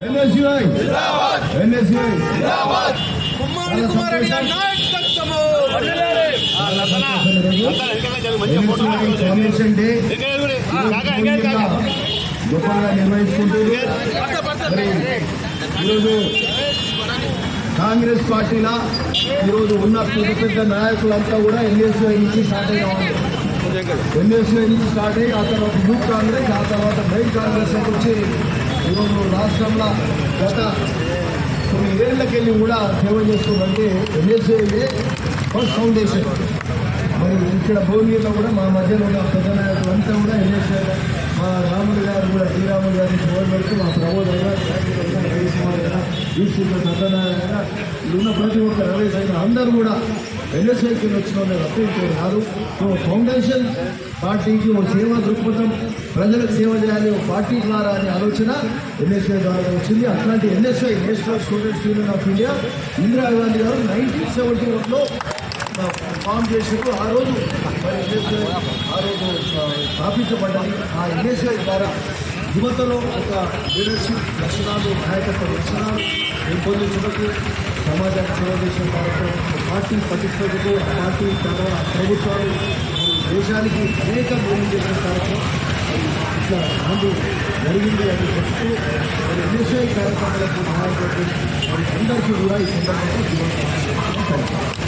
NSUI. NSUI. కుమారి కుమారెడ్డి గారి నాయకత్వము. NSUI formation day గొప్పగా నిర్వహించుకుంటూ ఈరోజు కాంగ్రెస్ పార్టీల ఈరోజు ఉన్న పెద్ద పెద్ద నాయకులంతా కూడా ఎన్ఎస్యుఐ నుంచి స్టార్ట్ వాళ్ళు. ఎన్ఎస్యుఐ నుంచి స్టార్ట్ అయ్యి ఆ తర్వాత యూత్ కాంగ్రెస్ ఆ తర్వాత మెయిన్ కాంగ్రెస్ వచ్చి ఈరోజు రాష్ట్రంలో గత కొన్ని ఏళ్ళకెళ్ళి కూడా సేవ చేస్తుందంటే ఎన్ఎస్యుఐ ఫస్ట్ ఫౌండేషన్. మరి ఇక్కడ భువనగిరిలో కూడా మా మధ్యలో ఉన్న పెద్ద నాయకులు కూడా ఎన్ఎస్ఐ రాముడు గారు కూడా శ్రీరాముడు రాముడు గారిని మా ప్రబోధ్ అయినా జయకుమార్ అయినా ఈశ్వర సత్యనారాయణ అయినా ప్రతి ఒక్క రమేష్ అయినా అందరూ కూడా ఎన్ఎస్ఐకి వచ్చిన వాళ్ళు కాదు సో ఫౌండేషన్ పార్టీకి ఒక సేవా దృక్పథం ప్రజలకు సేవ చేయాలి ఒక పార్టీ ద్వారా అనే ఆలోచన ఎన్ఎస్ఐ ద్వారా వచ్చింది. అట్లాంటి NSI national students union of India Indira Gandhi garu nineteen seventy వన్లో ఫామ్ చేసినప్పుడు ఆ రోజు ఆ రోజు ఆ, స్థాపించబడ్డాయి ఆ ఎన్ఎస్ఐ ద్వారా యువతలో ఒక లీడర్షిప్ లక్షణాలు నాయకత్వ లక్షణాలు పెంపొందించడానికి సమాజానికి సేవ చేసిన కార్యక్రమం పార్టీ పటిష్టతకు పార్టీ తర్వాత ప్రభుత్వాలు దేశానికి అనేక మేలు చేసిన కార్యక్రమం. ఇట్లా ముందు జరిగింది అని చెప్తూ మరి ఎన్ఎస్ఐ కార్యక్రమాలకు సహాయపడి మరి అందరికీ కూడా ఈ సందర్భంగా